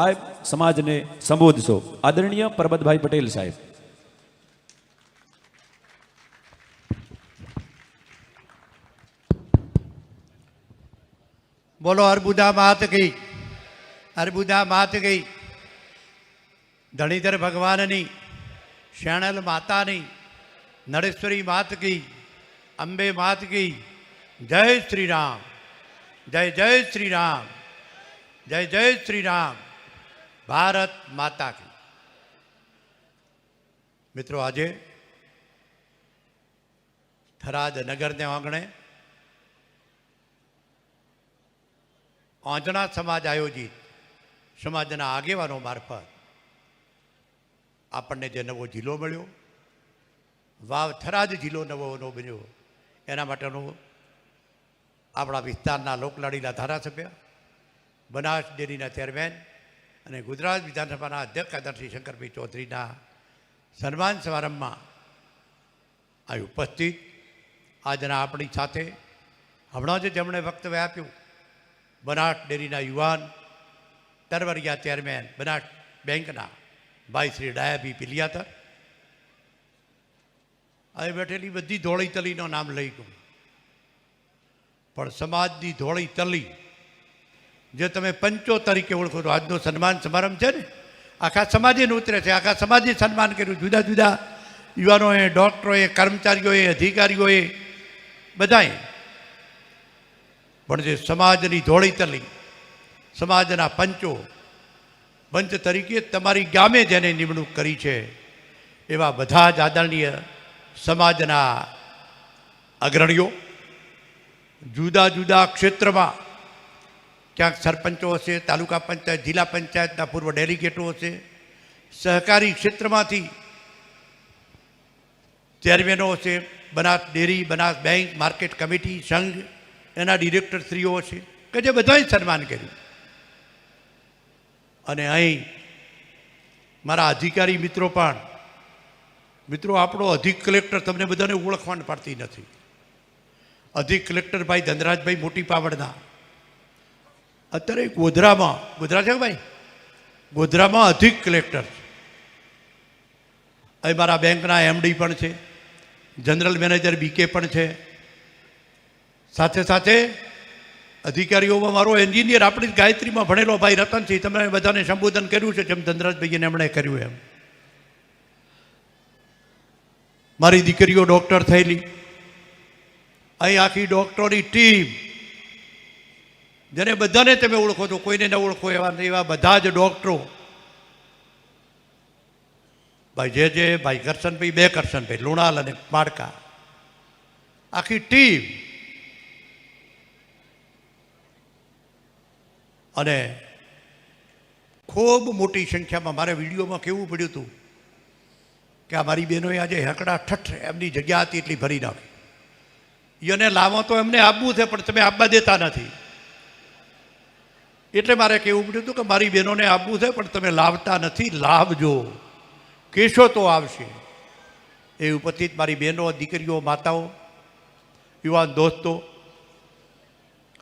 સાહેબ, સમાજને સંબોધશો. આદરણીય પરબતભાઈ પટેલ સાહેબ. બોલો, અર્બુદા માત ગઈ અર્બુદા માત ગઈ ધણીધર ભગવાનની, શેણલ માતાની નરેશ્વરી માત ગઈ અંબે માત ગઈ જય શ્રી રામ. જય જય શ્રી રામ. જય જય શ્રી રામ. ભારત માતા કી. મિત્રો, આજે થરાદ નગરને આંગણે આંજણા સમાજ આયોજિત સમાજના આગેવાનો મારફત આપણને જે નવો જિલ્લો મળ્યો, વાવ થરાદ જિલ્લો નવો બન્યો, એના માટેનો આપણા વિસ્તારના લોકલાડીના ધારાસભ્ય, બનાસ ડેરીના ચેરમેન અને ગુજરાત વિધાનસભાના અધ્યક્ષ આદરશ્રી શંકરભાઈ ચૌધરીના સન્માન સમારંભમાં આ ઉપસ્થિત. આજના આપણી સાથે હમણાં જ જેમણે વક્તવ્ય આપ્યું બનાટ ડેરીના યુવાન તરવરિયા ચેરમેન બનાટ બેંકના ભાઈ શ્રી ડાયાભી પિલિયાતર. અહીં બેઠેલી બધી ધોળી તલીનો નામ લઈ ગયું. પણ સમાજની ધોળી તલી જે તમે પંચો તરીકે ઓળખો છો. આજનો સન્માન સમારંભ છે ને? આખા સમાજને ઉતરે છે. આખા સમાજે સન્માન કર્યું. જુદા જુદા યુવાનોએ, ડૉક્ટરોએ, કર્મચારીઓએ, અધિકારીઓએ, બધાએ. પણ જે સમાજની ધોળી તલી સમાજના પંચો, પંચ તરીકે તમારી ગામે જેને નિમણૂક કરી છે. એવા બધા જ આદરણીય સમાજના અગ્રણીઓ. જુદા જુદા ક્ષેત્રમાં ક્યાંક સરપંચો હશે, તાલુકા પંચાયત, જિલ્લા પંચાયતના પૂર્વ ડેલિગેટો હશે. સહકારી ક્ષેત્રમાંથી ચેરમેનો હશે, Banas dairy, Banas bank, market committee, સંઘ, એના ડિરેક્ટરશ્રીઓ છે કે જે બધાએ સન્માન કર્યું. અને અહીં મારા અધિકારી મિત્રો પણ, મિત્રો આપણો અધિક કલેક્ટર તમને બધાને ઓળખવાને પડતી નથી. અધિક કલેક્ટર ભાઈ ધનરાજભાઈ મોટી પાવડના અત્યારે ગોધરામાં, ગોધરા છે ભાઈ? ગોધરામાં અધિક કલેક્ટર એ મારા બેંકના એમડી પણ છે, જનરલ મેનેજર બીકે પણ છે. સાથે સાથે અધિકારીઓમાં મારો એન્જિનિયર, આપણી ગાયત્રીમાં ભણેલો ભાઈ રતનસિંહ તમે બધાને સંબોધન કર્યું છે જેમ ધનરાજભાઈને એમણે કર્યું એમ. મારી દીકરીઓ ડૉક્ટર થયેલી. અહીં આખી ડૉક્ટરોની ટીમ જેને બધાને તમે ઓળખો છો, કોઈને ન ઓળખો એવા એવા બધા જ ડૉક્ટરો. ભાઈ જે જે, ભાઈ કરશનભાઈ, બે કરશનભાઈ, લુણાલ અને માડકા આખી ટીમ. અને ખૂબ મોટી સંખ્યામાં, મારે વિડીયોમાં કેવું પડ્યું હતું કે આ મારી બહેનોએ આજે હેકડા ઠઠ એમની જગ્યા હતી એટલી ભરી નાખી. એને લાવો તો એમને આપવું છે, પણ તમે આપવા દેતા નથી. એટલે મારે કહેવું પડ્યું હતું કે મારી બહેનોને આપવું છે, પણ તમે લાવતા નથી, લાવજો. કેશો તો આવશે. એ ઉપસ્થિત મારી બહેનો, દીકરીઓ, માતાઓ, યુવાન દોસ્તો,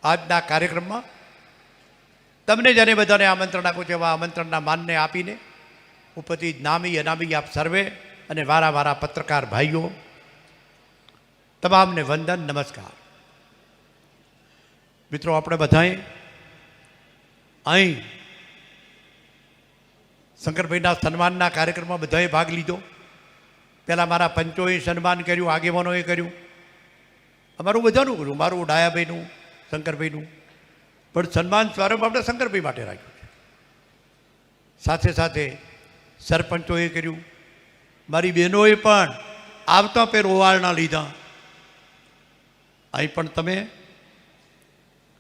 આજના કાર્યક્રમમાં તમને જેને બધાને આમંત્રણ આપું છે, એવા આમંત્રણના માનને આપીને ઉપસ્થિત નામી, અનામી આપ સર્વે અને વારા વારા પત્રકાર ભાઈઓ, તમામને વંદન, નમસ્કાર. મિત્રો, આપણે બધાએ અહીં શંકરભાઈના સન્માનના કાર્યક્રમમાં બધાએ ભાગ લીધો. પહેલાં મારા પંચોએ સન્માન કર્યું, આગેવાનોએ કર્યું. અમારું બધાનું કર્યું, મારું, ડાયાભાઈનું, શંકરભાઈનું. પણ સન્માન સ્વરૂપ આપણે શંકરભાઈ માટે રાખ્યું છે. સાથે સાથે સરપંચોએ કર્યું. મારી બહેનોએ પણ આવતા પેર ઓવાળના લીધા. અહીં પણ તમે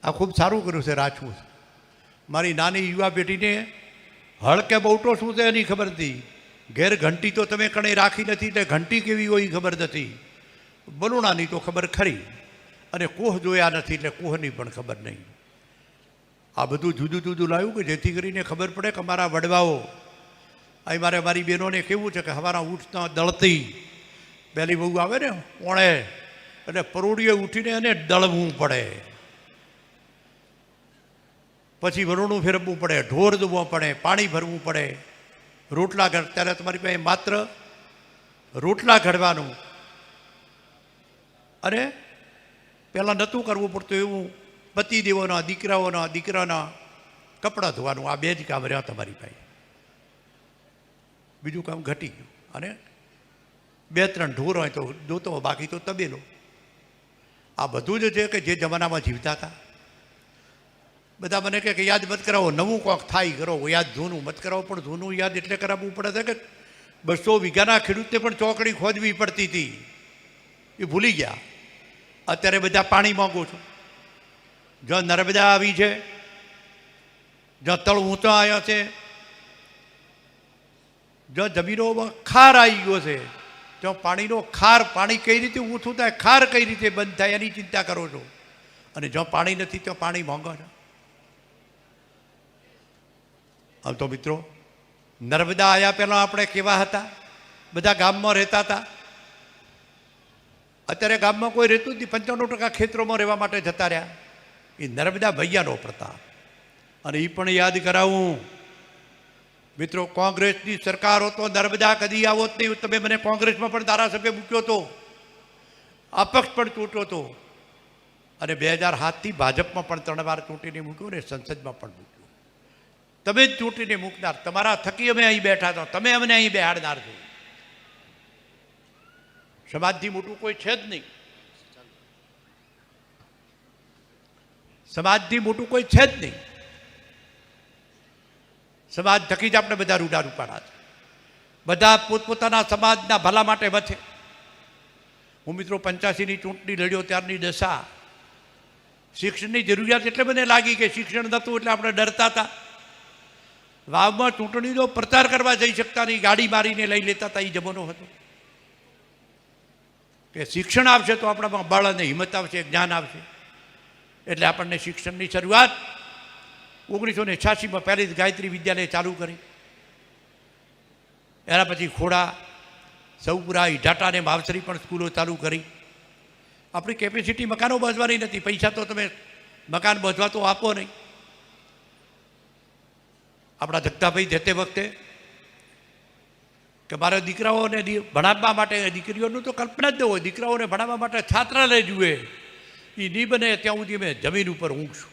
આ ખૂબ સારું કર્યું છે રાજપૂત મારી નાની યુવા પેઢીને હળ કે બહુટો શું છે એની ખબર નથી. ઘેર ઘંટી તો તમે કણે રાખી નથી એટલે ઘંટી કેવી હોય ખબર નથી. બલુણાની તો ખબર ખરી. અને કોહ જોયા નથી એટલે કોહની પણ ખબર નહીં. આ બધું જુદું જુદું લાવ્યું કે જેથી કરીને ખબર પડે કે અમારા વડવાઓ, અહીં મારે મારી બહેનોને કેવું છે કે હવાના ઉઠતા દળતી. પહેલી બહુ આવે ને ઓણે, એટલે પરોડીએ ઉઠીને એને દળવું પડે. પછી વરુણું ફેરવવું પડે, ઢોર ધોવો પડે, પાણી ભરવું પડે. રોટલા ઘડ ત્યારે તમારી પાસે માત્ર રોટલા ઘડવાનું. અને પહેલાં નહોતું કરવું પડતું એવું પતિ દેવોના દીકરાઓના, દીકરાના કપડાં ધોવાનું. આ બે જ કામ રહ્યા તમારી પાસે. બીજું કામ ઘટી ગયું. અને બે ત્રણ ઢોર હોય તો જોતો બાકી તો તબેલો. આ બધું જ છે કે જે જમાનામાં જીવતા હતા. બધા મને કહે કે યાદ મત કરાવો, નવું કોક થાય કરો. યાદ જૂનું મત કરાવો, પણ જૂનું યાદ એટલે કરાવવું પડે છે કે બસો વીઘાના ખેડૂતને પણ ચોકડી ખોદવી પડતી હતી. એ ભૂલી ગયા. અત્યારે બધા પાણી માંગો છો. જો નર્મદા આવી છે, જો તળ ઊંચો આવ્યો છે, જો જમીનોમાં ખાર આવી ગયો છે જો પાણીનો ખાર પાણી કઈ રીતે ઊંચું થાય, ખાર કઈ રીતે બંધ થાય, એની ચિંતા કરો છો. અને જો પાણી નથી, તો પાણી માંગો છો. આમ તો મિત્રો, નર્મદા આવ્યા પહેલાં આપણે કેવા હતા? બધા ગામમાં રહેતા હતા. અત્યારે ગામમાં કોઈ રહેતું નહીં. પંચાણું ટકા ખેતરોમાં રહેવા માટે જતા રહ્યા. એ નર્મદા ભૈયાનો પ્રતાપ. અને એ પણ યાદ કરાવું. મિત્રો, કોંગ્રેસની સરકાર હતો નર્મદા કદી આવો જ નહીં. તમે મને કોંગ્રેસમાં પણ ધારાસભ્ય મૂક્યો હતો અપક્ષ પણ ચૂંટ્યો હતો અને બે હજાર સાતથી ભાજપમાં પણ ત્રણ વાર ચૂંટીને મૂક્યો ને સંસદમાં પણ મૂક્યો. તમે જ ચૂંટીને મૂકનાર, તમારા થકી અમે અહીં બેઠા હતા તમે અમને અહીં બેહાડનાર છો. સમાજથી મોટું કોઈ છે જ નહીં. સમાજથી મોટું કોઈ છે જ નહીં. સમાજ થકી જ આપણે બધા રૂડા રૂપાડા છે. બધા પોતપોતાના સમાજના ભલા માટે વધે હું મિત્રો પંચ્યાસીની ચૂંટણી લડ્યો ત્યારની દશા. શિક્ષણની જરૂરિયાત એટલે મને લાગી કે શિક્ષણ નહોતું એટલે આપણે ડરતા હતા. વાવમાં ચૂંટણીનો પ્રચાર કરવા જઈ શકતા નહીં. ગાડી મારીને લઈ લેતા હતા એ જમાનો હતો. કે શિક્ષણ આવશે તો આપણામાં બળ અને હિંમત આવશે, જ્ઞાન આવશે. એટલે આપણને શિક્ષણની શરૂઆત ઓગણીસો ને છ્યાસીમાં પહેલી જ ગાયત્રી વિદ્યાલય ચાલુ કરી. એના પછી ખોડા સૌપુરા ઇઢાટા અને માવસરી પણ સ્કૂલો ચાલુ કરી. આપણી કેપેસિટી મકાનો બાંધવાની નથી. પૈસા તો તમે મકાન બાંધવા તો આપો નહીં. આપણા જગતાભાઈ જે વખતે કે મારા દીકરાઓને ભણાવવા માટે દીકરીઓનું તો કલ્પના જ ન હોય. દીકરાઓને ભણાવવા માટે છાત્રાલય જુએ. એ નહીં બને ત્યાં સુધી મેં જમીન ઉપર ઊંઘ છું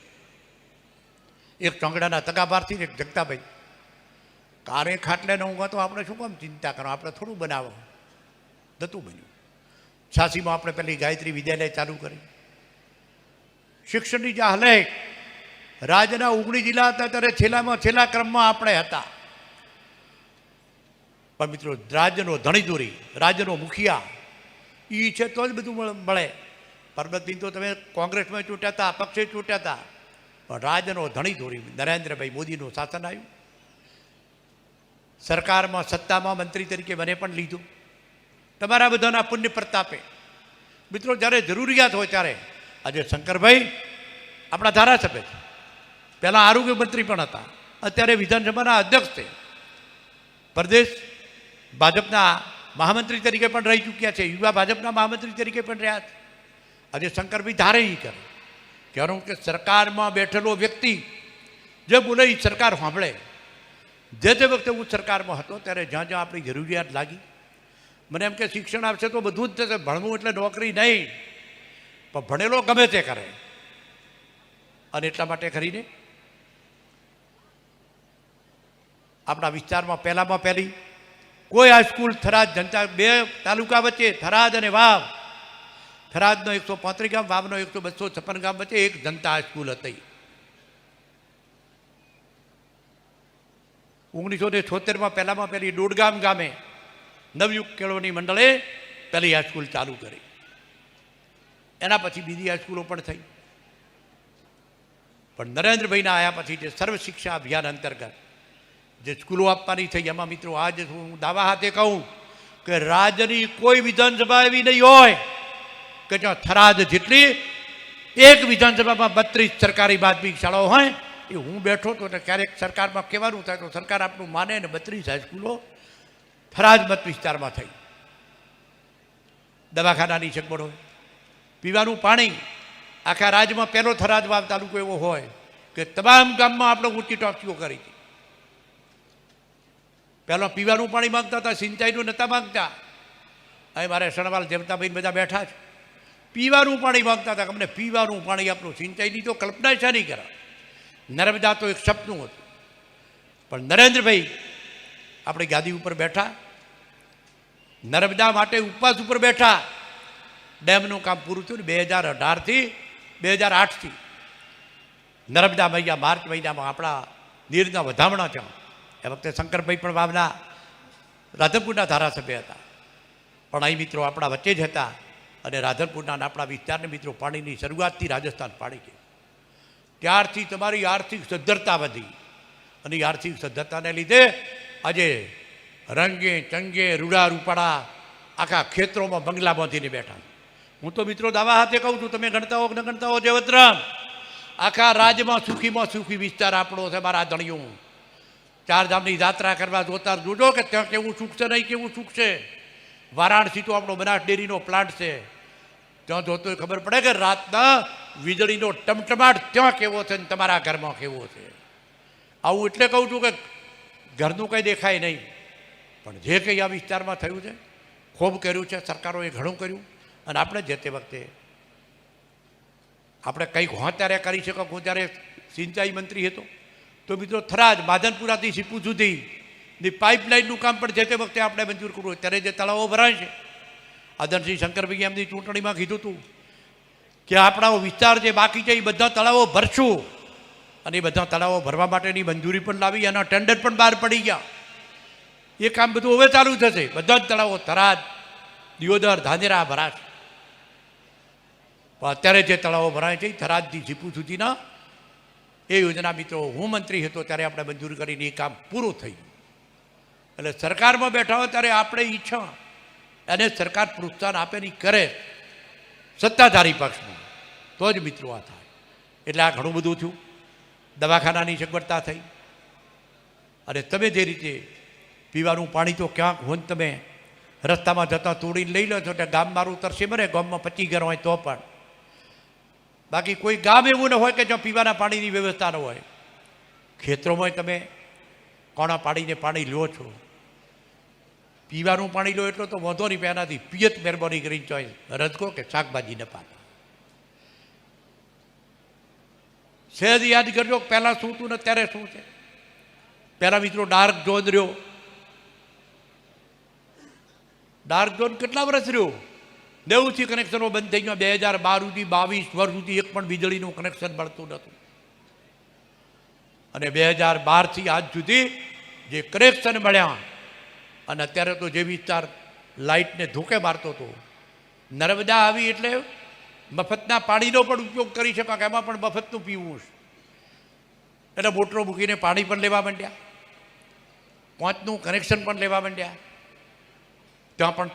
એક ચોંગડાના તગાબારથી એક જગતાભાઈ, કારે ખાટલે ઊંઘા તો આપણે શું કામ ચિંતા કરો? આપણે થોડું બનાવો. નતું બન્યું. છાસીમાં આપણે પેલી ગાયત્રી વિદ્યાલય ચાલુ કરી. શિક્ષણની જે હલે રાજ્યના ઓગણીસ જિલ્લા હતા ત્યારે છેલ્લામાં છેલ્લા ક્રમમાં આપણે હતા. પણ મિત્રો રાજ્યનો ધણીધોરી રાજ્યનો મુખિયા એ છે તો જ બધું મળ- પરબતબીન તો તમે કોંગ્રેસમાં ચૂંટ્યા હતા પક્ષે ચૂંટ્યા હતા. પણ રાજ્યનો ધણીધોરી, નરેન્દ્રભાઈ મોદીનું શાસન આવ્યું. સરકારમાં સત્તામાં મંત્રી તરીકે મને પણ લીધું. તમારા બધાના પુણ્ય પ્રતાપે. મિત્રો, જ્યારે જરૂરિયાત હોય ત્યારે. આજે શંકરભાઈ, આપણા ધારાસભ્ય છે. પહેલાં આરોગ્ય મંત્રી પણ હતા. અત્યારે વિધાનસભાના અધ્યક્ષ છે. પ્રદેશ ભાજપના મહામંત્રી તરીકે પણ રહી ચૂક્યા છે. યુવા ભાજપના મહામંત્રી તરીકે પણ રહ્યા છે. આજે શંકરભાઈ ધારે એ કરે. કહેવાનું કે સરકારમાં બેઠેલો વ્યક્તિ જે બોલે એ સરકાર સાંભળે. જે તે વખતે હું સરકારમાં હતો ત્યારે જ્યાં જ્યાં આપણી જરૂરિયાત લાગી. મને એમ કે શિક્ષણ આપશે તો બધું જ થશે. ભણવું એટલે નોકરી નહીં. પણ ભણેલો ગમે તે કરે. અને એટલા માટે કરીને આપણા વિસ્તારમાં પહેલામાં પહેલી, કોઈ હાઈસ્કૂલ થરાદ જનતા બે તાલુકા વચ્ચે, થરાદ અને વાવ. થરાદનો એકસો પાંત્રીસ ગામ, વાવનો એકસો બસો છપ્પન ગામ વચ્ચે એક જનતા હાઈસ્કૂલ હતી. ઓગણીસો ને છોતેરમાં પહેલામાં પહેલી દોડગામ ગામે નવયુગ કેળવણી મંડળે પહેલી હાઈસ્કૂલ ચાલુ કરી. એના પછી બીજી હાઈસ્કૂલો પણ થઈ. પણ નરેન્દ્રભાઈના આવ્યા પછી જે સર્વ શિક્ષા અભિયાન અંતર્ગત જે સ્કૂલો આપવાની થઈ, એમાં મિત્રો આજે હું દાવા હાથે કહું કે રાજ્યની કોઈ વિધાનસભા એવી નહીં હોય કે જ્યાં થરાદ જેટલી એક વિધાનસભામાં બત્રીસ સરકારી માધ્યમિક શાળાઓ હોય, એ હું બેઠો તો ને ક્યારેક સરકારમાં કહેવાનું થાય તો સરકાર આપણું માને ને બત્રીસ હાઈસ્કૂલો થરાદ મત વિસ્તારમાં થઈ. દવાખાનાની સગવડ હોય, પીવાનું પાણી, આખા રાજ્યમાં પહેલો થરાદ વાવ તાલુકો એવો હોય કે તમામ ગામમાં આપણે ઊંચી ટોપસીઓ કરી. પહેલાં પીવાનું પાણી માંગતા હતા, સિંચાઈનું નહોતા માંગતા. અહીં મારે સણવાલ જમતાભાઈ બધા બેઠા છે. પીવાનું પાણી માંગતા હતા અમને પીવાનું પાણી આપણું સિંચાઈની તો કલ્પના છે નહીં કરા. નર્મદા તો એક સપનું હતું. પણ નરેન્દ્રભાઈ આપણી ગાદી ઉપર બેઠા. નર્મદા માટે ઉપવાસ ઉપર બેઠા. ડેમનું કામ પૂરું થયું ને બે હજાર અઢારથી બે હજાર આઠથી. નર્મદા મૈયા, માર્ચ મહિનામાં આપણા નીરના વધામણા થયા. એ વખતે શંકરભાઈ પણ વાવના રાધનપુરના ધારાસભ્ય હતા. પણ અહીં મિત્રો આપણા વચ્ચે જ હતા અને રાધનપુરના આપણા વિસ્તારને મિત્રો પાણીની શરૂઆતથી રાજસ્થાન પાડી ગયું. ત્યારથી તમારી આર્થિક સદ્ધરતા વધી અને આર્થિક સદ્ધરતાને લીધે આજે રંગે ચંગે રૂડા રૂપાડા આખા ખેતરોમાં બંગલા બાંધીને બેઠા હું તો મિત્રો દાવા હાથે કહું છું, તમે ગણતા હો ન ગણતા હો જયવતરામ આખા રાજ્યમાં સુખીમાં સુખી વિસ્તાર આપણો છે, મારા ધણીઓ. ચાર ધામની યાત્રા કરવા જોતા જોજો કે ત્યાં કેવું સુખ છે નહીં કેવું સુખ છે. વારાણસી તો આપણો બનાસ ડેરીનો પ્લાન્ટ છે. ત્યાં જોતો ખબર પડે કે રાતના વીજળીનો ટમટમાટ ત્યાં કેવો છે ને તમારા ઘરમાં કેવો છે. આવું એટલે કહું છું કે ઘરનું કંઈ દેખાય નહીં. પણ જે કંઈ આ વિસ્તારમાં થયું છે, ખૂબ કર્યું છે, સરકારોએ ઘણું કર્યું. અને આપણે જે તે વખતે આપણે કંઈક હોં ત્યારે કરી શકો હું ત્યારે સિંચાઈ મંત્રી હતો. તો મિત્રો થરાદ, માધનપુરાથી સીપુ સુધી. ની પાઇપલાઇનનું કામ પણ જે તે વખતે આપણે મંજૂર કરવું ત્યારે જે તળાવો ભરાય છે. આદરસિંહ શંકરભાઈ એમની ચૂંટણીમાં કીધું હતું કે આપણા વિસ્તાર જે બાકી છે, એ બધા તળાવો ભરશું. અને એ બધા તળાવો ભરવા માટેની મંજૂરી પણ લાવી એના ટેન્ડર પણ બહાર પડી ગયા. એ કામ બધું હવે ચાલુ થશે. બધા જ તળાવો થરાદ, દિયોદર, ધાનેરા ભરાશે. અત્યારે જે તળાવો ભરાય છે, એ થરાદથી ઝીપુ સુધીના એ યોજના મિત્રો, હું મંત્રી હતો ત્યારે આપણે મંજૂર કરીને એ કામ પૂરું થયું એટલે સરકારમાં બેઠા હોય ત્યારે આપણે ઈચ્છા અને સરકાર પ્રોત્સાહન આપે ને કરે. સત્તાધારી પક્ષમાં. તો જ મિત્રો આ થાય. એટલે આ ઘણું બધું થયું. દવાખાનાની સગવડતા થઈ. અને તમે જે રીતે પીવાનું પાણી તો ક્યાંક હોય તમે રસ્તામાં જતાં તોડીને લઈ લો છો એટલે ગામ મારું તરસે મરે ગામમાં પચી ઘર હોય તો પણ. બાકી કોઈ ગામ એવું ન હોય કે જ્યાં પીવાના પાણીની વ્યવસ્થા ન હોય. ખેતરોમાં તમે કોણા પાડીને પાણી લો છો. પીવાનું પાણી લો એટલો તો વાંધો નહીં, પહેલાંથી પિયત મહેરબાની કરીને ચોય રજકો કે શાકભાજી ન પાક સહેજ યાદ કરજો પહેલાં શું હતું ને અત્યારે શું છે? પહેલાં મિત્રો ડાર્ક ઝોન રહ્યો. ડાર્ક ઝોન કેટલા વર્ષ રહ્યો? નેવુંથી કનેક્શનો બંધ થઈ ગયા. બે હજાર બાર સુધી બાવીસ વર્ષ સુધી એક પણ વીજળીનું કનેક્શન મળતું નહોતું. અને બે હજાર બારથી આજ સુધી જે કનેક્શન મળ્યા, અને અત્યારે તો જે વિસ્તાર લાઇટને ધોકે મારતો હતો, નર્મદા આવી એટલે મફતના પાણીનો પણ ઉપયોગ કરી શકાય કે એમાં પણ મફતનું પીવું છે. એટલે મોટરો મૂકીને પાણી પણ લેવા માંડ્યા. પાંચનું કનેક્શન પણ લેવા માંડ્યા. ત્યાં પણ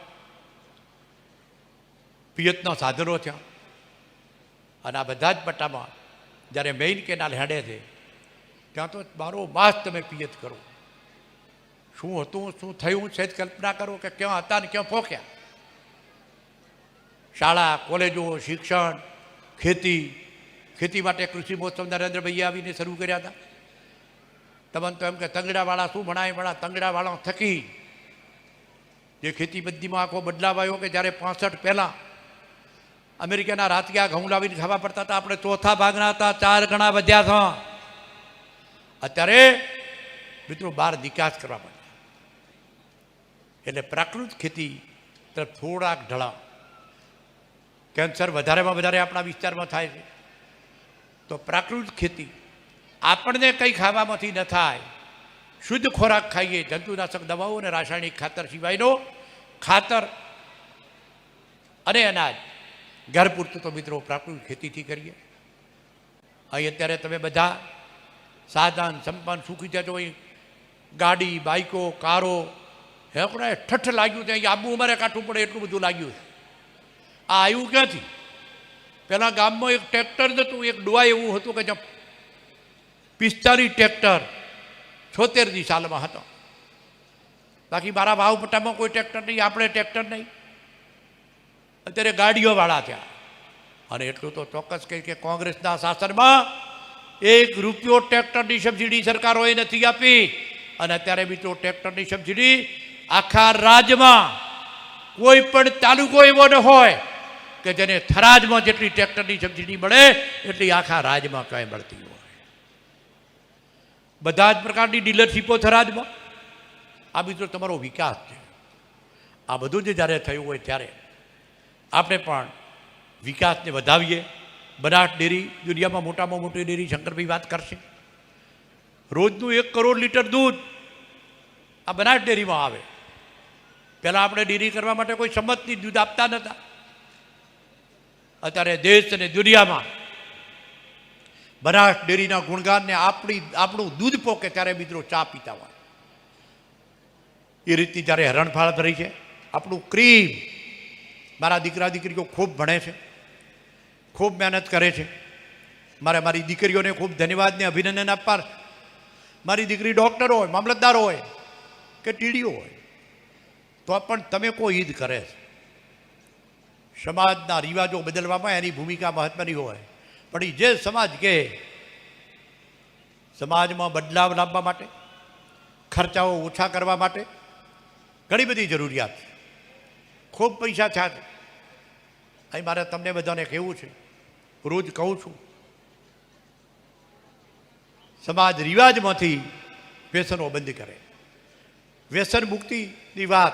પિયતના સાધનો થયા. અને આ બધા જ પટ્ટામાં જ્યારે મેઇન કેનાલ હેડે છે, ત્યાં તો બારો માસ તમે પિયત કરો. શું હતું, શું થયું છે જ કલ્પના કરો કે ક્યાં હતા ને ક્યાં પહોંચ્યા. શાળા, કોલેજો, શિક્ષણ, ખેતી ખેતી માટે કૃષિ મહોત્સવ નરેન્દ્રભાઈએ આવીને શરૂ કર્યા હતા. તમને તો એમ કે તંગડાવાળા શું ભણાય? ભણા તંગડાવાળા થકી. જે ખેતી બધીમાં આખો બદલાવ આવ્યો કે જ્યારે પાસઠ પહેલાં અમેરિકાના રાતિયા ઘઉં લાવીને ખાવા પડતા હતા. આપણે ચોથા ભાગના હતા, ચાર ગણા વધ્યા હતા. અત્યારે મિત્રો બહાર નિકાસ કરવા પડે એટલે પ્રાકૃત ખેતી તરફ થોડાક ઢળાવ કેન્સર વધારેમાં વધારે આપણા વિસ્તારમાં થાય છે. તો પ્રાકૃત ખેતી આપણને કંઈ ખાવામાંથી ન થાય. શુદ્ધ ખોરાક ખાઈએ, જંતુનાશક દવાઓ અને રાસાયણિક ખાતર સિવાયનો ખાતર અને અનાજ ઘર પૂરતું તો મિત્રો પ્રાકૃતિક ખેતીથી કરીએ. અહીં અત્યારે તમે બધા સાધન, સંપન્ન સુખી જજો અહીં. ગાડી, બાઈકો, કારો, હે પણ ઠઠ લાગ્યું છે અહીં આબુ અમારે કાઠું પડે, એટલું બધું લાગ્યું છે. આ આવ્યું ક્યાંથી? પહેલાં ગામમાં એક ટ્રેક્ટર જ હતું, એક ડુઆ એવું હતું કે જ્યાં પિસ્તાલીસ ટ્રેક્ટર છોતેરની સાલમાં હતો. બાકી મારા ભાવપટ્ટામાં કોઈ ટ્રેક્ટર નહીં, આપણે ટ્રેક્ટર નહીં. અત્યારે ગાડીઓવાળા થયા. અને એટલું તો ચોક્કસ કહે કે કોંગ્રેસના શાસનમાં એક રૂપિયો ટ્રેક્ટરની સબસિડી સરકારોએ નથી આપી. અને અત્યારે મિત્રો ટ્રેક્ટરની સબસિડી આખા રાજ્યમાં કોઈ પણ તાલુકો એવો ન હોય કે જેને થરાજમાં જેટલી ટ્રેક્ટરની સબસિડી મળે, એટલી આખા રાજ્યમાં ક્યાંય મળતી હોય. બધા જ પ્રકારની ડીલરશીપો થરાજમાં આ મિત્રો તમારો વિકાસ છે. આ બધું જ જ્યારે થયું હોય ત્યારે આપણે પણ વિકાસને વધાવીએ. બનાસ ડેરી દુનિયામાં મોટામાં મોટી ડેરી શંકરભાઈ વાત કરશે. રોજનું એક કરોડ લીટર દૂધ આ બનાસ ડેરીમાં આવે. પહેલાં આપણે ડેરી કરવા માટે કોઈ સંમતની દૂધ આપતા નહોતા. અત્યારે દેશ અને દુનિયામાં બનાસ ડેરીના ગુણગાનને આપણી આપણું દૂધ પોકે ત્યારે મિત્રો ચા પીતા હોય. એ રીતની જ્યારે હરણફાળ ભરી છે, આપણું ક્રીમ મારા દીકરા દીકરીઓ ખૂબ ભણે છે. ખૂબ મહેનત કરે છે. મારે મારી દીકરીઓને ખૂબ ધન્યવાદને અભિનંદન આપવા. મારી દીકરી ડૉક્ટર હોય, મામલતદાર હોય કે ટીડીઓ હોય, તો પણ તમે કોઈ ઈદ કરે છે. સમાજના રિવાજો બદલવામાં એની ભૂમિકા મહત્વની હોય. પણ એ જે સમાજ કે સમાજમાં બદલાવ લાવવા માટે, ખર્ચાઓ ઓછા કરવા માટે ઘણી બધી જરૂરિયાત ખૂબ પૈસા થયા અહીં મારે તમને બધાને કહેવું છે. રોજ કહું છું. સમાજ રિવાજમાંથી વ્યસનો બંધ કરે. વ્યસન મુક્તિની વાત,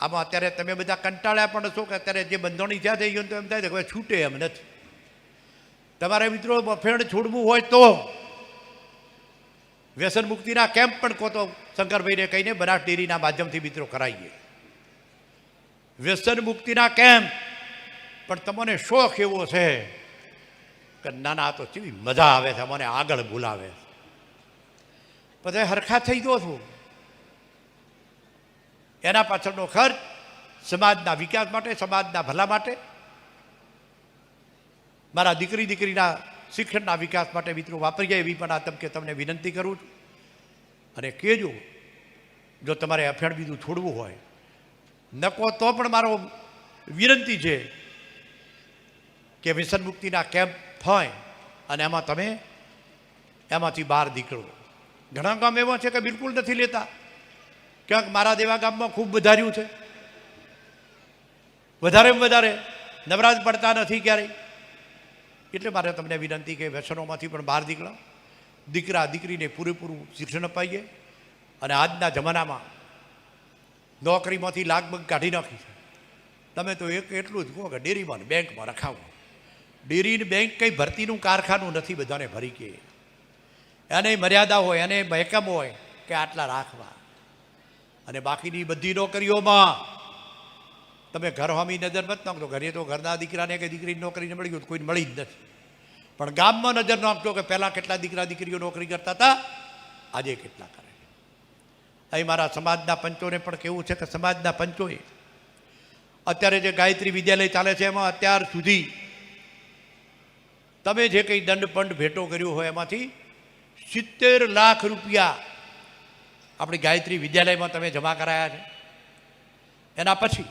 આમાં અત્યારે તમે બધા કંટાળ્યા પણ છો કે અત્યારે જે બંધોણી જ્યાં થઈ ગયું તો એમ થાય કે છૂટે એમ નથી. તમારે મિત્રો બફેણ છોડવું હોય તો વ્યસન મુક્તિના કેમ્પ પણ કોતો શંકરભાઈને કહીને બનાસ ડેરીના માધ્યમથી મિત્રો કરાવીએ વ્યસન મુક્તિના કેમ્પ પણ તમને શોખ એવો છે કે ના ના આ તો કેવી મજા આવે છે, મને આગળ બોલાવે પછી હરખા થઈ ગયો છું. એના પાછળનો ખર્ચ સમાજના વિકાસ માટે, સમાજના ભલા માટે, મારા દીકરી દીકરીના શિક્ષણના વિકાસ માટે મિત્રો વાપરીએ એવી પણ આ તબકે તમને વિનંતી કરું છું. અને કહેજો, જો તમારે અફેણ બીજું છોડવું હોય, નકો તો પણ મારો વિનંતી છે. કે વ્યસન મુક્તિના કેમ્પ હોય અને એમાં તમે એમાંથી બહાર નીકળો. ઘણા ગામ એવા છે કે બિલકુલ નથી લેતા. ક્યાંક મારા દેવા ગામમાં ખૂબ વધાર્યું છે. વધારે વધારે નવરાજ પડતા નથી ક્યારેય. એટલે મારે તમને વિનંતી કે વ્યસનોમાંથી પણ બહાર નીકળો. દીકરા દીકરીને પૂરેપૂરું શિક્ષણ અપાઈએ અને આજના જમાનામાં નોકરીમાંથી લાગબગ કાઢી નાખી છે. તમે તો એક એટલું જ કહો કે ડેરીમાં બેંકમાં રખાવો. ડેરી ને બેંક કંઈ ભરતીનું કારખાનું નથી, બધાને ભરી કે. એને મર્યાદા હોય, એને મહેકમ હોય કે આટલા રાખવા. અને બાકીની બધી નોકરીઓમાં તમે ઘર હોમી નજર મત નાખજો. ઘરે તો ઘરના દીકરાને કે દીકરીની નોકરીને મળી ગયું કોઈને મળી જ નથી. પણ ગામમાં નજર નાખજો કે પહેલાં કેટલા દીકરા દીકરીઓ નોકરી કરતા હતા, આજે કેટલા કરે. અહીં મારા સમાજના પંચોને પણ કેવું છે કે સમાજના પંચોએ અત્યારે જે ગાયત્રી વિદ્યાલય ચાલે છે, એમાં અત્યાર સુધી તમે જે કંઈ દંડ પંડ ભેટો કર્યો હોય એમાંથી સિત્તેર લાખ રૂપિયા આપણી ગાયત્રી વિદ્યાલયમાં તમે જમા કરાયા છે. એના પછી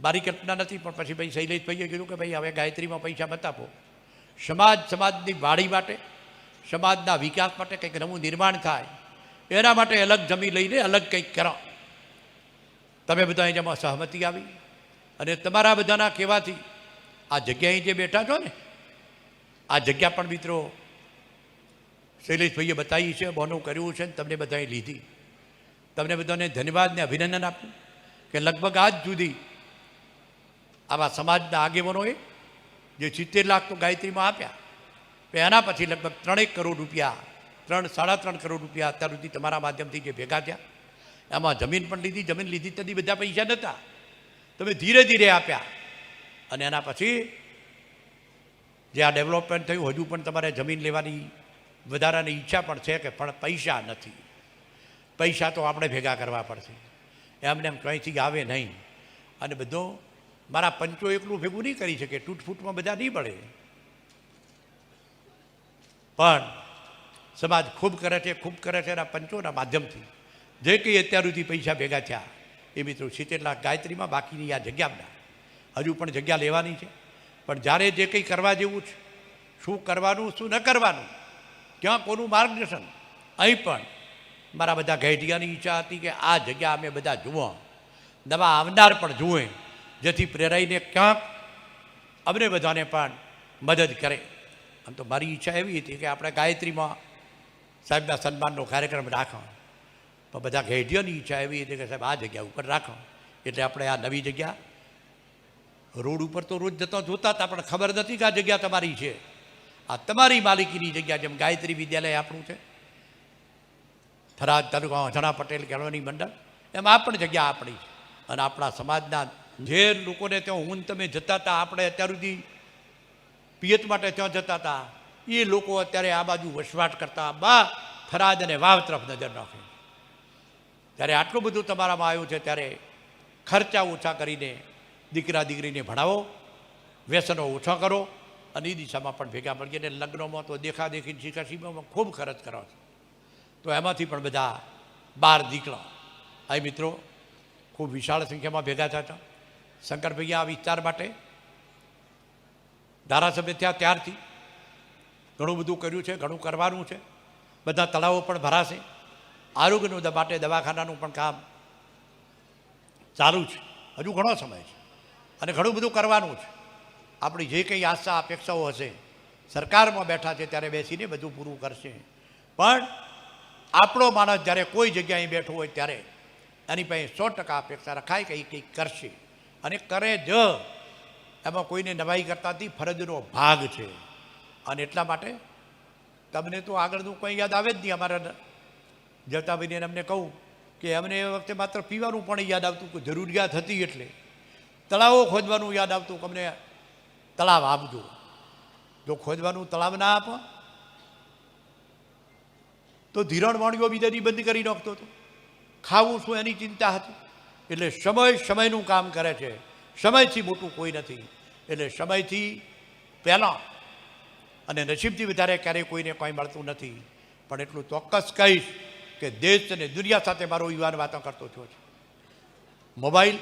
મારી કલ્પના નથી, પણ પછી ભાઈ શૈલેષભાઈએ કીધું કે ભાઈ હવે ગાયત્રીમાં પૈસા બતાવો સમાજ સમાજની વાડી માટે, સમાજના વિકાસ માટે કંઈક નવું નિર્માણ થાય. એના માટે અલગ જમી લઈને અલગ કંઈક કરો. તમે બધા જેમાં સહમતિ આવી અને તમારા બધાના કહેવાથી આ જગ્યાએ જે બેઠા છો ને, આ જગ્યા પણ મિત્રો શૈલેષભાઈએ બતાવી છે, બોનું કર્યું છે ને તમને બધાએ લીધી. તમને બધાને ધન્યવાદ ને અભિનંદન આપું કે લગભગ આજ સુધી આવા સમાજના આગેવાનોએ જે સિત્તેર લાખ તો ગાયત્રીમાં આપ્યા એના પછી લગભગ ત્રણેક કરોડ રૂપિયા, ત્રણ, સાડા ત્રણ કરોડ રૂપિયા અત્યાર સુધી તમારા માધ્યમથી જે ભેગા થયા. એમાં જમીન પણ લીધી, જમીન લીધી, તદી બધા પૈસા નહોતા. તમે ધીરે ધીરે આપ્યા. અને એના પછી જે આ ડેવલપમેન્ટ થયું, હજુ પણ તમારે જમીન લેવાની વધારાની ઈચ્છા પણ છે કે પણ પૈસા નથી. પૈસા તો આપણે ભેગા કરવા પડશે. એમને એમ કંઈથી આવે નહીં. અને બધો મારા પંચો એકલું ભેગું નહીં કરી શકે, તૂટફૂટમાં બધા નહીં પડે. પણ સમાજ ખૂબ કરે છે, ખૂબ કરે છે એના પંચોના માધ્યમથી. જે કંઈ અત્યાર સુધી પૈસા ભેગા થયા, એ મિત્રો સિત્તેર લાખ ગાયત્રીમાં બાકીની આ જગ્યામાં હજુ પણ જગ્યા લેવાની છે. પણ જ્યારે જે કંઈ કરવા જેવું છે, શું કરવાનું, શું ન કરવાનું, ક્યાં કોનું માર્ગદર્શન, અહીં પણ મારા બધા ઘેટિયાની ઈચ્છા હતી કે આ જગ્યા અમે બધા જુઓ નવા આવનાર પણ જુએ, જેથી પ્રેરાઈને ક્યાંક અમને બધાને પણ મદદ કરે. આમ તો મારી ઈચ્છા એવી હતી કે આપણે ગાયત્રીમાં સાહેબના સન્માનનો કાર્યક્રમ રાખો પણ બધા ઘેડિયોની ઈચ્છા એવી હતી કે સાહેબ આ જગ્યા ઉપર રાખો. એટલે આપણે આ નવી જગ્યા રોડ ઉપર તો રોજ જતા જોતા હતા, પણ ખબર નથી કે આ જગ્યા તમારી છે. આ તમારી માલિકીની જગ્યા જેમ ગાયત્રી વિદ્યાલય આપણું છે. થરાદ તાલુકા અજણા પટેલ કેળવણી મંડળ, એમ આ પણ જગ્યા આપણી અને આપણા સમાજના જે લોકોને ત્યાં હું તમે જતા હતા, આપણે અત્યાર સુધી પિયત માટે ત્યાં જતા હતા. એ લોકો અત્યારે આ બાજુ વસવાટ કરતા, બા, થરાદ અને વાવ તરફ નજર નાખે. ત્યારે આટલું બધું તમારામાં આવ્યું છે, ત્યારે ખર્ચા ઓછા કરીને દીકરા દીકરીને ભણાવો, વ્યસનો ઓછા કરો અને એ દિશામાં પણ ભેગા મળીએ. અને લગ્નોમાં તો દેખાદેખી શીખાશીમાં ખૂબ ખર્ચ કરો છો. તો એમાંથી પણ બધા બાર નીકળો આ મિત્રો, ખૂબ વિશાળ સંખ્યામાં ભેગા થયા શંકરભાઈએ શંકરભાઈ આ વિસ્તાર માટે ધારાસભ્ય થયા ત્યારથી. ઘણું બધું કર્યું છે, ઘણું કરવાનું છે. બધા તળાવો પણ ભરાશે. આરોગ્યનું માટે દવાખાનાનું પણ કામ ચાલુ છે. હજુ ઘણો સમય છે. અને ઘણું બધું કરવાનું છે આપણી જે કંઈ આશા, અપેક્ષાઓ હશે, સરકારમાં બેઠા છે ત્યારે બેસીને બધું પૂરું કરશે. પણ આપણો માણસ જ્યારે કોઈ જગ્યાએ બેઠો હોય ત્યારે એની પાસે સો ટકા અપેક્ષા રખાય કે એ કંઈક કરશે. અને કરે જ. એમાં કોઈને નવાઈ કરતા નથી ફરજનો ભાગ છે. અને એટલા માટે તમને તો આગળનું કંઈ યાદ આવે જ નહીં અમારા જતાભાઈને અમને કહું કે અમને એ વખતે માત્ર પીવાનું પણ યાદ આવતું કે જરૂરિયાત હતી એટલે. તળાવો ખોદવાનું યાદ આવતું કે તળાવ આપજો. જો ખોદવાનું તળાવ ના આપો, તો ધીરણ વાણીઓ બીજાની બંધ કરી નાખતો હતો. ખાવું શું એની ચિંતા હતી? એટલે સમય સમયનું કામ કરે છે. સમયથી મોટું કોઈ નથી. એટલે સમયથી પહેલાં અને નસીબથી વધારે ક્યારેય કોઈને કંઈ મળતું નથી. પણ એટલું ચોક્કસ કહીશ કે દેશ અને દુનિયા સાથે મારો યુવાન વાતો કરતો થયો છે. મોબાઈલ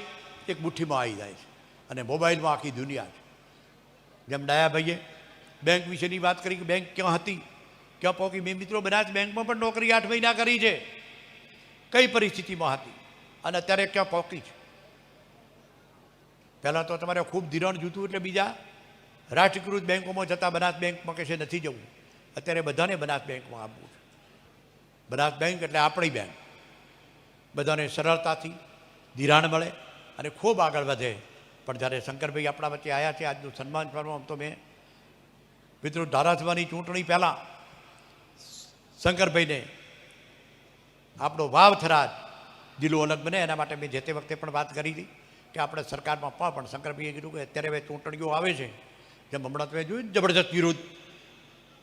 એક મુઠ્ઠીમાં આવી જાય છે. અને મોબાઈલમાં આખી દુનિયા છે. જેમ ડાયાભાઈએ બેંક વિશેની વાત કરી કે બેંક ક્યાં હતી? ક્યાં પહોંચી? મેં મિત્રો બનાસ બેંકમાં પણ નોકરી આઠ મહિના કરી છે. કઈ પરિસ્થિતિમાં હતી? અને અત્યારે ક્યાં પહોંચી છે? પહેલાં તો તમારે ખૂબ ધિરાણ જૂતું એટલે બીજા રાષ્ટ્રીયકૃત બેંકોમાં જતાં બનાસ બેંકમાં કહેશે નથી જવું. અત્યારે બધાને બનાસ બેંકમાં આવવું છે. બનાસ બેંક એટલે આપણી બેંક. બધાને સરળતાથી ધિરાણ મળે. અને ખૂબ આગળ વધે. પણ જ્યારે શંકરભાઈ આપણા વચ્ચે આવ્યા છે, આજનું સન્માન કરવામાં તો મેં. મિત્રો ધારાસભાની ચૂંટણી પહેલાં શંકરભાઈને આપણો વાવ થરા જિલ્લો અલગ બને. એના માટે મેં જે તે વખતે પણ વાત કરી હતી કે આપણે સરકારમાં પણ શંકરભાઈએ કીધું કે અત્યારે હવે ચૂંટણીઓ આવે છે. જેમ હમણાં તમે જોયું ને જબરદસ્ત વિરોધ.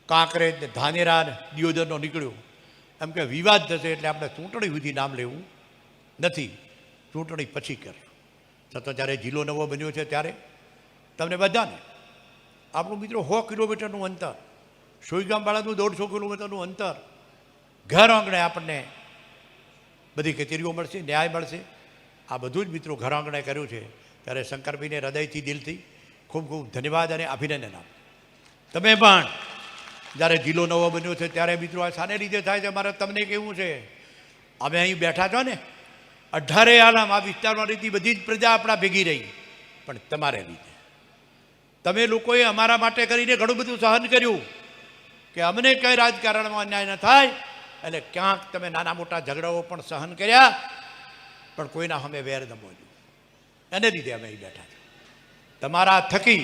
કાંકરેજ ને ધાનેરા ને દિયોદરનો નીકળ્યો. એમ કે વિવાદ થશે એટલે આપણે ચૂંટણી સુધી નામ લેવું નથી. ચૂંટણી પછી કરશું છતાં જ્યારે જિલ્લો નવો બન્યો છે ત્યારે તમને બધાને, આપણું મિત્રો સો કિલોમીટરનું અંતર સોઈગામવાળાનું દોઢસો કિલોમીટરનું અંતર, ઘર આંગણે આપણને બધી કચેરીઓ મળશે, ન્યાય મળશે. આ બધું જ મિત્રો ઘર આંગણે કર્યું છે. ત્યારે શંકરભાઈને હૃદયથી દિલથી ખૂબ ખૂબ ધન્યવાદ અને અભિનંદન આપ. તમે પણ જ્યારે જિલ્લો નવો બન્યો છે ત્યારે મિત્રો આ શાને લીધે થાય છે. મારે તમને કેવું છે, અમે અહીં બેઠા છો ને અઢારે આલામ આ વિસ્તારમાં રહેતી બધી જ પ્રજા આપણા ભેગી રહી. પણ તમારે લીધે તમે લોકોએ અમારા માટે કરીને ઘણું બધું સહન કર્યું કે અમને કંઈ રાજકારણમાં અન્યાય ન થાય એટલે ક્યાંક તમે નાના મોટા ઝઘડાઓ પણ સહન કર્યા, પણ કોઈના અમે વેર ન બોલ્યું એને લીધે અમે અહીં બેઠા તમારા થકી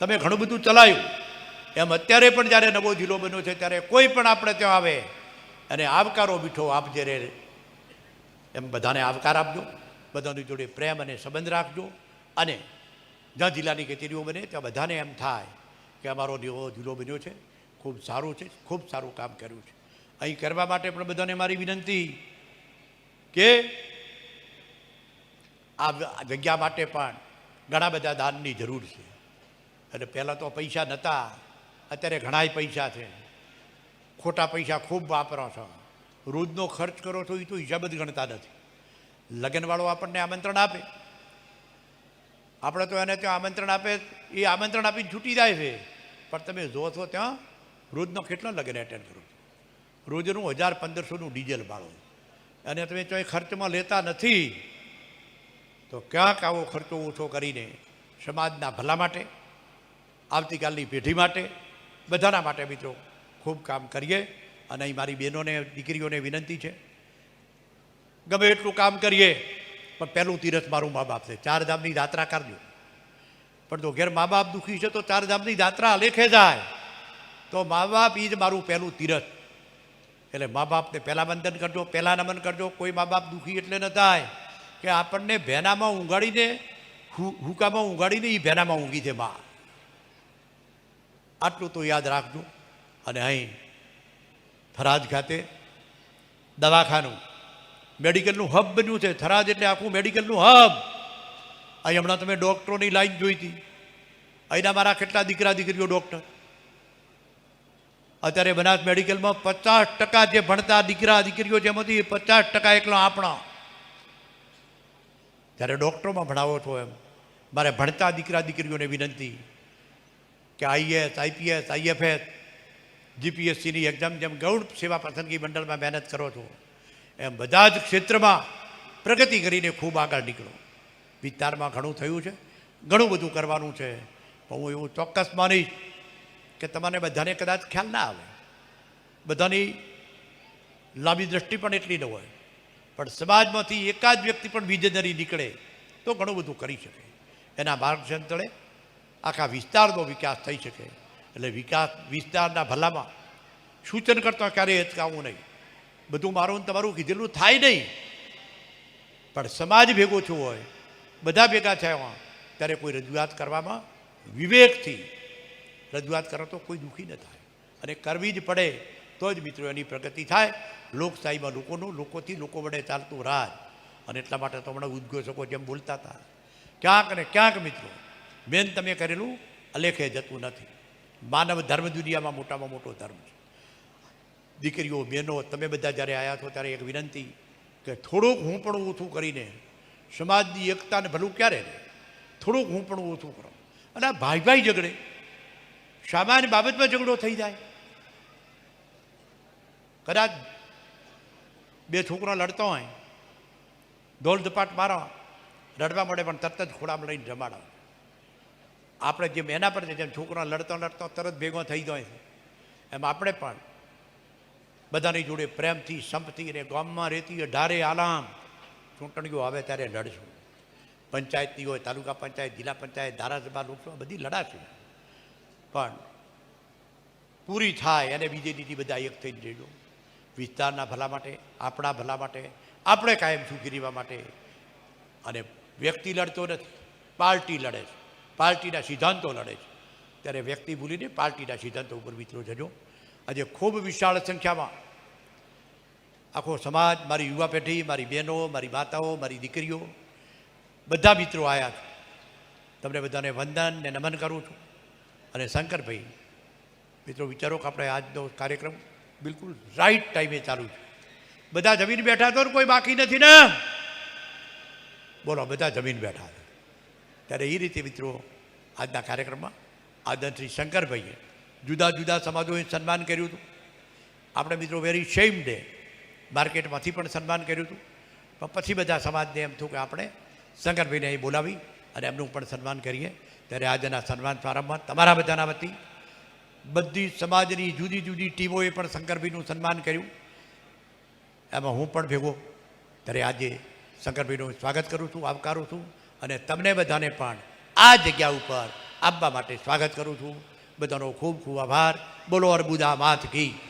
તમે ઘણું બધું ચલાવ્યું એમ અત્યારે પણ જ્યારે નવો જિલ્લો બન્યો છે, ત્યારે કોઈ પણ આપણે ત્યાં આવે અને આવકારો બીઠો આપજે રે એમ બધાને આવકાર આપજો, બધાની જોડે પ્રેમ અને સંબંધ રાખજો અને જ્યાં જિલ્લાની કચેરીઓ બને ત્યાં બધાને એમ થાય કે અમારો નવો જિલ્લો બન્યો છે, ખૂબ સારું છે, ખૂબ સારું કામ કર્યું છે. અહીં કરવા માટે પણ બધાને મારી વિનંતી કે આ જગ્યા માટે પણ ઘણા બધા દાનની જરૂર છે. એટલે પહેલાં તો પૈસા નહોતા, અત્યારે ઘણાય પૈસા છે. ખોટા પૈસા ખૂબ વાપરો છો. રોજનો ખર્ચ કરો છો એ તો હિસાબ જ ગણતા નથી. લગ્નવાળો આપણને આમંત્રણ આપે. આપણે તો એને ત્યાં આમંત્રણ આપે એ આમંત્રણ આપીને છૂટી જાય છે. પણ તમે જો છો ત્યાં, રોજનો કેટલો લગ્ન એટેન્ડ કરો રોજનું હજાર પંદરસોનું ડીઝલ ભાડું. અને તમે ચોય ખર્ચમાં લેતા નથી, તો ક્યાંક આવો ખર્ચો ઓછો કરીને સમાજના ભલા માટે, આવતીકાલની પેઢી માટે, બધાના માટે મિત્રો ખૂબ કામ કરીએ. અને અહીં મારી બહેનોને, દીકરીઓને વિનંતી છે. ગમે એટલું કામ કરીએ, પણ પહેલું તીરથ મારું મા બાપ છે. ચાર ધામની યાત્રા કરજો પણ જો ઘેર મા બાપ દુઃખી છે, તો ચાર ધામની યાત્રા લેખે જાય. તો મા બાપ એ જ મારું પહેલું તીરથ. એટલે મા બાપને પહેલાં વંદન કરજો, પહેલાં નમન કરજો. કોઈ મા બાપ દુઃખી એટલે ન થાય કે આપણને ભેનામાં ઊંઘાડીને હુકામાં ઊંઘાડીને એ ભેનામાં ઊંઘી છે મા. આટલું તો યાદ રાખજો. અને અહીં થરાદ ખાતે દવાખાનું. મેડિકલનું હબ બન્યું છે, થરાદ એટલે આખું મેડિકલનું હબ. અહીં હમણાં તમે ડૉક્ટરોની લાઈન જોઈ હતી. અહીંના મારા કેટલા દીકરા દીકરીઓ ડૉક્ટર? અત્યારે બનાસ મેડિકલમાં પચાસ ટકા જે ભણતા દીકરા દીકરીઓ જેમાંથી પચાસ ટકા એકલો આપણા. જ્યારે ડૉક્ટરોમાં ભણાવો છો એમ, મારે ભણતા દીકરા દીકરીઓને વિનંતી કે આઈએસ આઈપીએસ, આઈએફએસ જીપીએસસીની એક્ઝામ જેમ ગૌણ સેવા પસંદગી મંડળમાં મહેનત કરો છો, એમ બધા જ ક્ષેત્રમાં પ્રગતિ કરીને ખૂબ આગળ નીકળો. વિસ્તારમાં ઘણું થયું છે, ઘણું બધું કરવાનું છે હું એવું ચોક્કસ માનીશ કે તમને બધાને કદાચ ખ્યાલ ના આવે. બધાની લાંબી દ્રષ્ટિ પણ એટલી ન હોય. પણ સમાજમાંથી એકાદ વ્યક્તિ પણ વિઝનરી નીકળે તો ઘણું બધું કરી શકે. એના માર્ગદર્શન તળે આખા વિસ્તારનો વિકાસ થઈ શકે. એટલે વિકાસ વિસ્તારના ભલામાં સૂચન કરતા ક્યારેય અચકાવવું નહીં. બધું મારું તમારું કીધેલું થાય નહીં. પણ સમાજ ભેગો થયો હોય, બધા ભેગા થયા ત્યારે કોઈ રજૂઆત કરવામાં વિવેકથી રજૂઆત કરો તો કોઈ દુઃખી ન થાય. અને કરવી જ પડે તો જ મિત્રો એની પ્રગતિ થાય. લોકશાહીમાં લોકોનું, લોકોથી લોકો વડે ચાલતું રાજ. અને એટલા માટે તો હમણાં ઉદ્ઘોષકો જેમ બોલતા હતા. ક્યાંક ને ક્યાંક મિત્રો, મેન તમે કરેલું અલેખે જતું નથી. માનવ ધર્મ દુનિયામાં મોટામાં મોટો ધર્મ છે. દીકરીઓ, બહેનો, તમે બધા જ્યારે આવ્યા છો ત્યારે એક વિનંતી કે થોડુંક હું પણ ઓછું કરીને સમાજની એકતાને ભલું ક્યારે રહે? થોડુંક હું પણ ઓછું કરો. અને આ ભાઈ ભાઈ ઝઘડે. સામાન્ય બાબતમાં ઝઘડો થઈ જાય. કદાચ બે છોકરા લડતા હોય, ઢોલ ધપાટ મારો રડવા મળે પણ તરત જ ખોડામાં લઈને જમાડો આપણે જેમ એના પર જેમ છોકરા લડતા લડતો તરત ભેગો થઈ જાય છે. એમ આપણે પણ બધાની જોડે પ્રેમથી, સંપથી અને ગામમાં રહેતી હોય, ઢારે આલામ ચૂંટણીઓ આવે ત્યારે લડશું. પંચાયતની હોય, તાલુકા પંચાયત, જિલ્લા પંચાયત, ધારાસભા, લોકસભા બધી લડાશું. પણ પૂરી થાય અને બીજેપીથી બધા એક થઈને જઈજો વિસ્તારના ભલા માટે, આપણા ભલા માટે, આપણે કાયમ સુખી રહેવા માટે. અને વ્યક્તિ લડતો નથી, પાર્ટી લડે છે. પાર્ટીના સિદ્ધાંતો લડે છે. ત્યારે વ્યક્તિ ભૂલીને પાર્ટીના સિદ્ધાંતો ઉપર મિત્રો જજો. આજે ખૂબ વિશાળ સંખ્યામાં આખો સમાજ, મારી યુવા પેઢી, મારી બહેનો, મારી માતાઓ, મારી દીકરીઓ, બધા મિત્રો આવ્યા છે. તમને બધાને વંદન ને નમન કરું છું. અને શંકરભાઈ, મિત્રો વિચારો કે આપણે આજનો કાર્યક્રમ બિલકુલ રાઈટ ટાઈમે ચાલુ છે. બધા જમીન બેઠા તો કોઈ બાકી નથી ને? બોલો, બધા જમીન બેઠા ત્યારે એ રીતે મિત્રો આજના કાર્યક્રમમાં આદરશ્રી શંકરભાઈએ જુદા જુદા સમાજોએ સન્માન કર્યું હતું. આપણે મિત્રો વેરી શેમ ડે માર્કેટમાંથી પણ સન્માન કર્યું હતું. પણ પછી બધા સમાજને એમ થયું કે આપણે શંકરભાઈને અહીં બોલાવી અને એમનું પણ સન્માન કરીએ. ત્યારે આજના સન્માન પ્રારંભમાં તમારા બધાના વતી બધી સમાજની જુદી જુદી ટીમોએ પણ શંકરભાઈનું સન્માન કર્યું. એમાં હું પણ ભેગો. ત્યારે આજે શંકરભાઈનું સ્વાગત કરું છું, આવકારું છું. અને તમને બધાને પણ આ જગ્યા ઉપર આવવા માટે સ્વાગત કરું છું. બધાનો ખૂબ ખૂબ આભાર. બોલો અર્બુદા માથ કી.